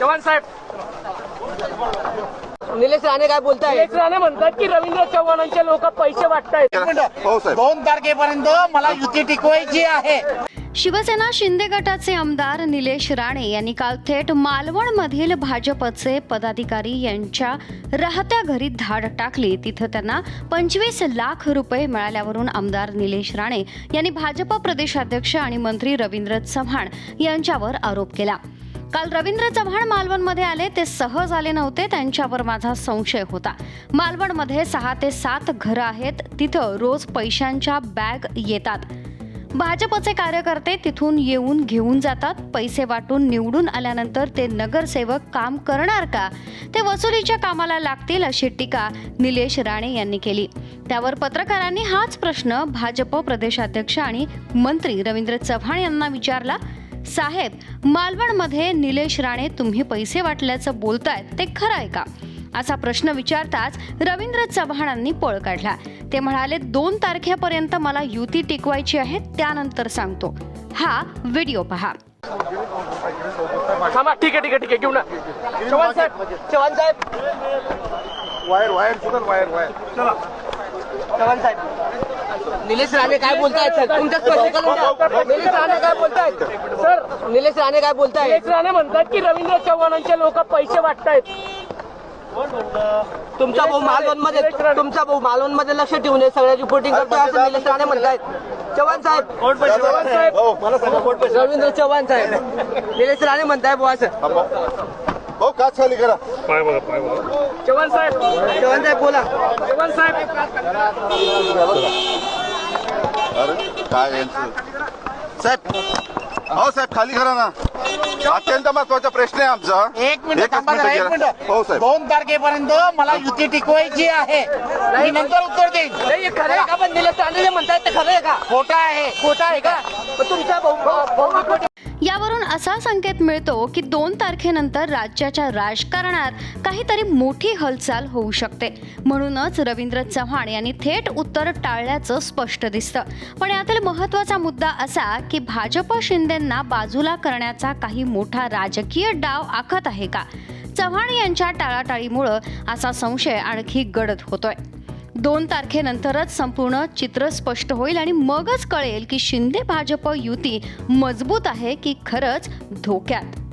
चव्हाण साहेब. निलेश राणे काय बोलताय? निलेश राणे म्हणतात की रवींद्र चव्हाणांचे लोक पैसे वाटतायत. हो साहेब. दोन तारखेपर्यंत मला युती टिकवायची आहे. शिवसेना शिंदे गटाचे आमदार निलेश राणे यांनी काल थेट मालवणमधील भाजपचे पदाधिकारी यांच्या राहत्या घरी धाड टाकली. तिथं त्यांना पंचवीस लाख रुपये मिळाल्यावरून आमदार निलेश राणे यांनी भाजप प्रदेशाध्यक्ष आणि मंत्री रवींद्र चव्हाण यांच्यावर आरोप केला. काल रवींद्र चव्हाण मालवणमध्ये आले. ते सहज आले नव्हते. त्यांच्यावर माझा संशय होता. मालवणमध्ये सहा ते सात घरं आहेत. तिथं रोज पैशांच्या बॅग येतात. भाजपचे कार्यकर्ते तिथून येऊन घेऊन जातात. पैसे वाटून निवडून आल्यानंतर ते नगरसेवक काम करणार का? ते वसुलीच्या कामाला लागतील अशी टीका निलेश राणे यांनी केली. त्यावर पत्रकारांनी हाच प्रश्न भाजप प्रदेशाध्यक्ष आणि मंत्री रवींद्र चव्हाण यांना विचारला. साहेब मालवणमध्ये निलेश राणे तुम्ही पैसे वाटल्याचं बोलतायत ते खरं आहे का? असा प्रश्न विचारताच रवींद्र चव्हाणांनी पळ काढला. ते म्हणाले दोन तारखेपर्यंत मला युती टिकवायची आहे त्यानंतर सांगतो. हा व्हिडिओ पहा. ठीक आहे ठीक आहे ठीक आहे घेऊन. Chavan Saheb Chavan Saheb. Wire wire wire wire. Chavan Saheb. Nilesh Rane काय बोलतायत? सर तुमच्या स्पष्टीकरण द्या. निलेश राणे काय बोलतायत? सर निलेश राणे काय बोलतायत? निलेश राणे म्हणतात की रवींद्र चव्हाणांचे लोक पैसे वाटतायत. तुमचा भाऊ मालवणमध्ये तुमचा भाऊ मालवणमध्ये लक्ष ठेवून हे सगळ्या रिपोर्टिंग करतोय असं निलेश राणे म्हणतायत. चव्हाण साहेब. चव्हाण साहेब. हो रवींद्र चव्हाण साहेब. निलेश राणे म्हणताय बुवा असं. काच खाली करा. चव्हाण साहेब. चव्हाण साहेब बोला. चव्हाण साहेब. अरे काय यांचं? साहेब हो साहेब खाली करा ना. अत्यंत महत्त्वाचा प्रश्न आहे आमचा. एक मिनिट एकच थांबा जरा, एक मिनिटं. घ्या. हो साहेब. दोन तारखेपर्यंत मला युती टिकवायची आहे. मी नंतर उत्तर देईन. नाही हे खरं आहे का? पण निलेश राणे जे म्हणतायत ते खरं आहे का? खोटा आहे. खोटं आहे का? पण तुमचा यावरून असा संकेत मिळतो की दोन तारखेनंतर राज्याच्या राजकारणात काहीतरी मोठी हालचाल होऊ शकते. म्हणूनच रवींद्र चव्हाण यांनी थेट उत्तर टाळल्याचं स्पष्ट दिसतं. पण यातील महत्त्वाचा मुद्दा असा की भाजप शिंदेंना बाजूला करण्याचा काही मोठा राजकीय डाव आखत आहे का? चव्हाण यांच्या टाळाटाळीमुळं असा संशय आणखी गडद होतोय. दोन तारखेनंतरच संपूर्ण चित्र स्पष्ट होईल आणि मगच कळेल की शिंदे भाजप युती मजबूत आहे की खरंच धोक्यात.